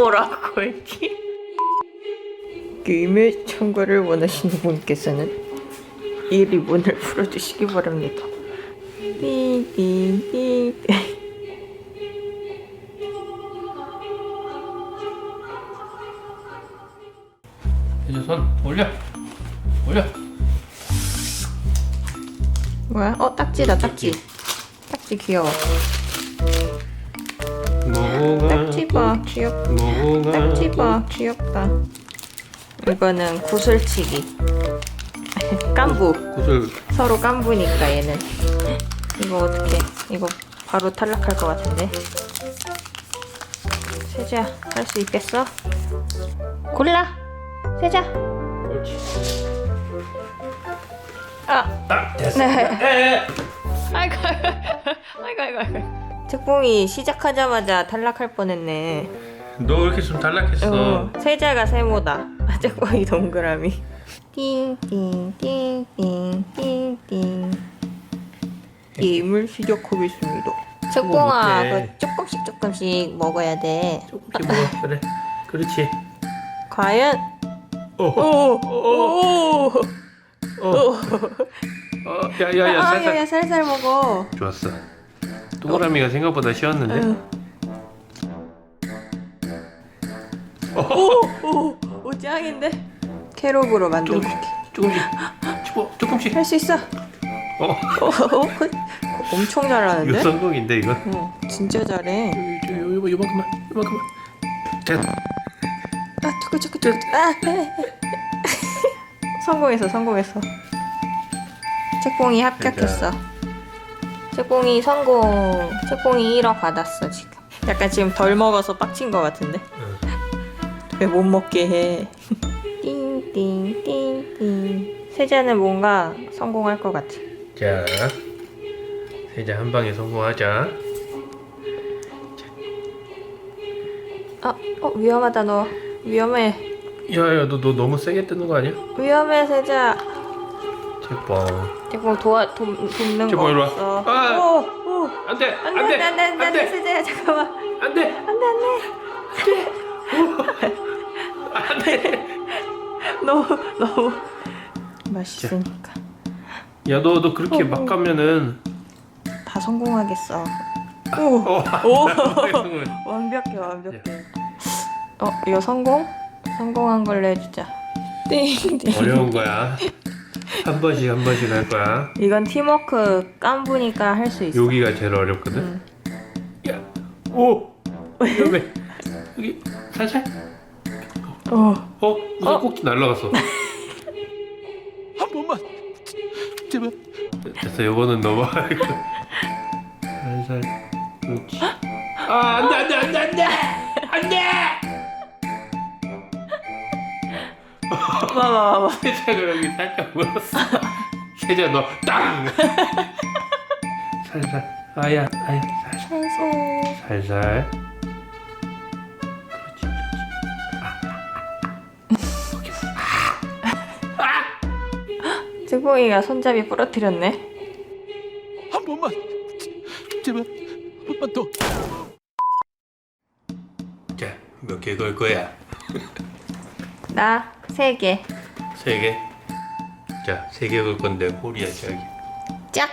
보라고 했지? 게임의 참가를 원하시는 분께서는 이 리본을 풀어주시기 바랍니다. 띠띠띠 이제 손 올려 올려 뭐야? 어 딱지다 딱지. 딱지 귀여워. 뭐가 딱지 봐 귀엽. 뭐가 딱지 봐 귀엽다. 이거는 구슬치기. 깐부. 구슬 서로 깐부니까 얘는. 이거 어떻게? 이거 바로 탈락할 것 같은데. 세자 할 수 있겠어? 골라. 세자. 옳지 아. 딱 됐어 네. 에 아이고 아이고 아이고 아이고. 책봉이 시작하자마자 탈락할 뻔했네. 너 이렇게 좀 탈락했어 어, 세자가 세모다. 아, 책봉이 동그라미. 띵띵띵띵띵띵. 게임을 시작하겠습니다. 책봉아, 못해. 그 조금씩 조금씩 먹어야 돼. 조금씩 먹어 그래 그렇지 과연? 어, 오, 오, 오, 어, 어, 야야야 아, 살살 야야 살살 먹어. 좋았어 동그라미가 생각보다 쉬웠는데 응. 오, 오, 오 짱인데? 캐rob으로 만들고 조금씩 조금씩 집어 조금씩 할 수 있어. 어 어, 어, 그- 엄청 잘하는데? 이거 성공인데 이거 응, 진짜 잘해. 저, 요, 요, 요만큼만 요만큼만 됐 아, 두고 두고 두고. 아, 성공했어, 성공했어. 책봉이 합격했어. 책봉이 성공. 책봉이 1억 받았어 지금. 약간 지금 덜 먹어서 빡친 것 같은데. 왜 못 먹게 해? 띵띵띵띵. 세자는 뭔가 성공할 것 같아. 자, 세자 한 방에 성공하자. 아, 어 위험하다 너. 위험해. 야야, 너, 너 너무 세게 뜨는 거 아니야? 위험해 세자. 제발. 책봉 도와 도, 돕는 책봉 거 일로 와. 없어. 아! 오, 오. 안 돼, 안돼 안 돼, 안돼 안돼 안돼 안 돼, 세자야 잠깐만 안 돼, 안돼 안 돼. 너무 너무 맛있으니까 야, 너, 너 그렇게 어, 막 가면은. 다 성공하겠어 오 어, 오. 완벽해 완벽해 어 이거 성공 성공한 걸로 해주자 띵띵 어려운 거야. 한 번씩 한 번씩 할 거야. 이건 팀워크 깐부니까 할 수 있어 여기가 제일 어렵거든. 응. 야, 오, 위험해. 여기 살살. 어 어, 무슨 어? 꼭지 날라갔어. 한 번만 제발 됐어, 요거는 넘어가. 살살. 그렇지. 아, 안 돼, 안 돼, 안 돼, 안 돼! 안 돼! 봐봐 봐봐 세자가 여기 살짝 물었어. 세자, 너, 땅! 살살. 아야, 아야, 살살. 살살 살살. 그렇지, 책봉이가 손잡이 부러뜨렸네 한 번만 제발 한 번만 더 자, 몇 개 걸 거야? 나 세 개 세 개? 자, 세 개 걸 건데, 홀이야, 저기. 짝!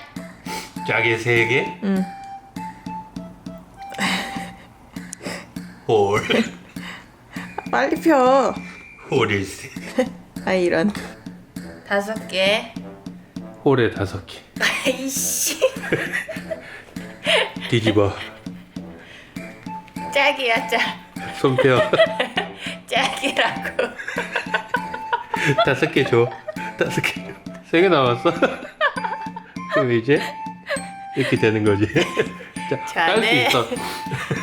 짝에 세 개? 응 홀. 빨리 펴 홀이 세 아 이런 다섯 개 홀에 다섯 개. 아이씨 뒤집어. 짝이야 짝 손 펴. 짝이라고 다섯 개 줘. 다섯 개 줘. 세개 남았어. 그럼 이제 이렇게 되는 거지. 자, 딸 수 자네. 있어.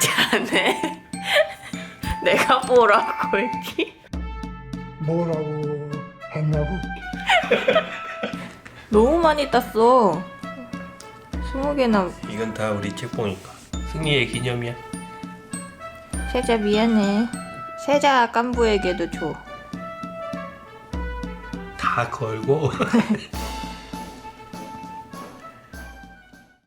자네 내가 뭐라고 했지? 뭐라고 했냐고? 너무 많이 땄어 스무 개나 이건 다 우리 책봉이니까. 승리의 기념이야. 세자 미안해 세자 깐부에게도 줘 다 걸고